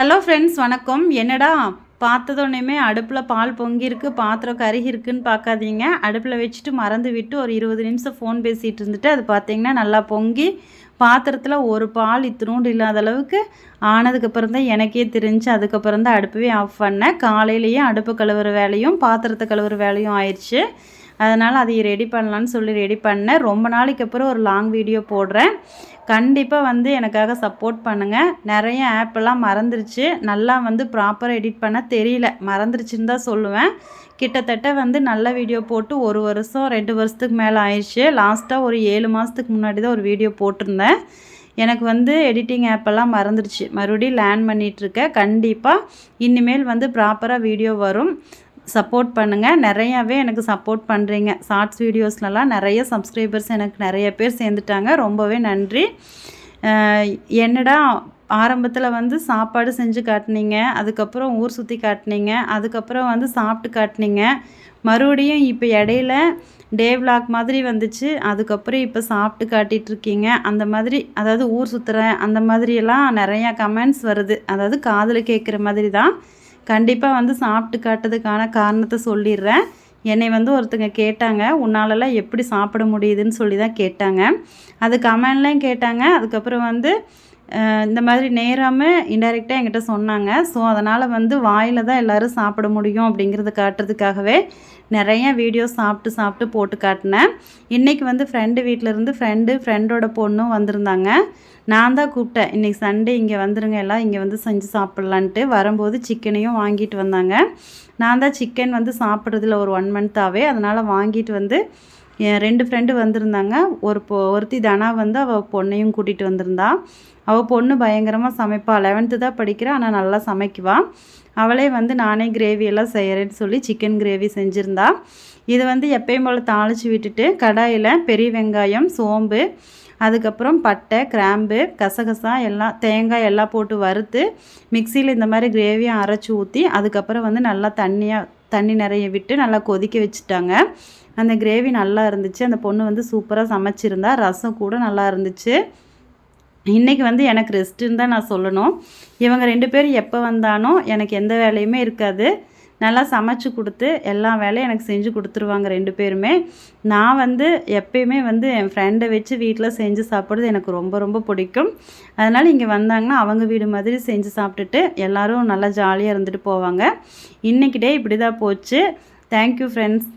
Hello friends வணக்கம். என்னடா? பார்த்ததோடனேமே அடுப்பில் பால் பொங்கியிருக்கு பாத்திரம் கருகி இருக்குன்னு பார்க்காதீங்க. அடுப்பில் வச்சுட்டு மறந்து விட்டு ஒரு இருபது நிமிஷம் ஃபோன் பேசிகிட்டு இருந்துட்டு அது பார்த்தீங்கன்னா நல்லா பொங்கி பாத்திரத்தில் ஒரு பால் இத்தினூண்டு இல்லாத அளவுக்கு ஆனதுக்கப்புறம் தான் எனக்கே தெரிஞ்சு அதுக்கப்புறம் தான் அடுப்பவே ஆஃப் பண்ணேன். காலையிலேயே அடுப்பு கழுவுற வேலையும் பாத்திரத்தை கழுவுற வேலையும் ஆயிடுச்சு. அதனால் அதை ரெடி பண்ணலான்னு சொல்லி ரெடி பண்ணேன். ரொம்ப நாளைக்கு அப்புறம் ஒரு லாங் வீடியோ போடுறேன். கண்டிப்பாக வந்து எனக்காக சப்போர்ட் பண்ணுங்கள் நிறைய ஆப்பெல்லாம் மறந்துருச்சு. நல்லா வந்து ப்ராப்பராக எடிட் பண்ண தெரியல. மறந்துருச்சுன்னு தான் சொல்லுவேன். கிட்டத்தட்ட வந்து நல்ல வீடியோ போட்டு ஒரு வருஷம் ரெண்டு வருஷத்துக்கு மேலே ஆயிடுச்சு. லாஸ்ட்டாக ஒரு ஏழு மாதத்துக்கு முன்னாடி தான் ஒரு வீடியோ போட்டிருந்தேன். எனக்கு வந்து எடிட்டிங் ஆப்பெல்லாம் மறந்துடுச்சு மறுபடியும் லேர்ன் பண்ணிகிட்ருக்கேன் கண்டிப்பாக இனிமேல் வந்து ப்ராப்பராக வீடியோ வரும். சப்போர்ட் பண்ணுங்கள் நிறையாவே எனக்கு சப்போர்ட் பண்ணுறீங்க ஷார்ட்ஸ் வீடியோஸ்லலாம் நிறைய சப்ஸ்கிரைபர்ஸ் எனக்கு நிறைய பேர் சேர்ந்துட்டாங்க. ரொம்பவே நன்றி. என்னடா ஆரம்பத்தில் வந்து சாப்பாடு செஞ்சு காட்டினீங்க. அதுக்கப்புறம் ஊர் சுற்றி காட்டினீங்க. அதுக்கப்புறம் வந்து சாப்பிட்டு காட்டினீங்க. மறுபடியும் இப்போ இடையில டே விளாக் மாதிரி வந்துச்சு. அதுக்கப்புறம் இப்போ சாப்பிட்டு காட்டிகிட்ருக்கீங்க அந்த மாதிரி அதாவது ஊர் சுற்றுறேன் அந்த மாதிரியெல்லாம் நிறையா கமெண்ட்ஸ் வருது. அதாவது காதில் கேட்குற மாதிரி தான் கண்டிப்பாக வந்து சாப்பிட்டு காட்டுறதுக்கான காரணத்தை சொல்லிடுறேன். என்னை வந்து ஒருத்தங்க கேட்டாங்க உன்னாலலாம் எப்படி சாப்பிட முடியுதுன்னு சொல்லி தான் கேட்டாங்க. அது கமெண்ட்லேயும் கேட்டாங்க. அதுக்கப்புறம் வந்து இந்த மாதிரி நேராமல் இன்டைரக்டாக என்கிட்ட சொன்னாங்க. ஸோ அதனால் வந்து வாயில் தான் எல்லோரும் சாப்பிட முடியும் அப்படிங்கிறத காட்டுறதுக்காகவே நிறைய வீடியோ சாப்பிட்டு சாப்பிட்டு போட்டு காட்டினேன். இன்றைக்கி வந்து ஃப்ரெண்டு வீட்டிலேருந்து ஃப்ரெண்டு ஃப்ரெண்டோட பொண்ணும் வந்திருந்தாங்க. நான் தான் கூப்பிட்டேன். இன்றைக்கி சண்டே இங்கே வந்துருங்க எல்லாம் இங்கே வந்து செஞ்சு சாப்பிட்லான்ட்டு. வரும்போது சிக்கனையும் வாங்கிட்டு வந்தாங்க. நான் தான் சிக்கன் வந்து சாப்பிட்றதுல ஒரு ஒன் மந்த்தாகவே அதனால் வாங்கிட்டு வந்து என் ரெண்டு ஃப்ரெண்டு வந்திருந்தாங்க. ஒரு பொ ஒருத்தி தனா வந்து அவள் பொண்ணையும் கூட்டிகிட்டு வந்திருந்தா. அவள் பொண்ணு பயங்கரமாக சமைப்பாள் லெவன்த்து தான் படிக்கிறா ஆனால் நல்லா சமைக்குவாள் அவளே வந்து நானே கிரேவி எல்லாம் செய்கிறேன்னு சொல்லி சிக்கன் கிரேவி செஞ்சுருந்தா. இது வந்து எப்பயும் போல் தாளித்து விட்டுட்டு கடாயில் பெரிய வெங்காயம் சோம்பு அதுக்கப்புறம் பட்டை கிராம்பு கசகசா எல்லாம் தேங்காய் எல்லாம் போட்டு வறுத்து மிக்சியில் இந்த மாதிரி கிரேவியை அரைச்சி ஊற்றி அதுக்கப்புறம் வந்து நல்லா தண்ணியாக தண்ணி நிறைய விட்டு நல்லா கொதிக்க வச்சுட்டாங்க. அந்த கிரேவி நல்லா இருந்துச்சு. அந்த பொண்ணு வந்து சூப்பராக சமைச்சிருந்தா. ரசம் கூட நல்லா இருந்துச்சு. இன்றைக்கி வந்து எனக்கு ரெஸ்ட்டுன்னு தான் நான் சொல்லணும். இவங்க ரெண்டு பேரும் எப்போ வந்தானோ எனக்கு எந்த வேலையுமே இருக்காது. நல்லா சமைச்சு கொடுத்து எல்லா வேலையும் எனக்கு செஞ்சு கொடுத்துருவாங்க ரெண்டு பேருமே. நான் வந்து எப்பயுமே வந்து என் ஃப்ரெண்டை வச்சு வீட்டில் செஞ்சு சாப்பிட்றது எனக்கு ரொம்ப ரொம்ப பிடிக்கும். அதனால் இங்கே வந்தாங்கன்னா அவங்க வீடு மாதிரி செஞ்சு சாப்பிட்டுட்டு எல்லோரும் நல்லா ஜாலியாக இருந்துட்டு போவாங்க. இன்றைக்கி டே இப்படி தான் போச்சு தேங்க்யூ ஃப்ரெண்ட்ஸ்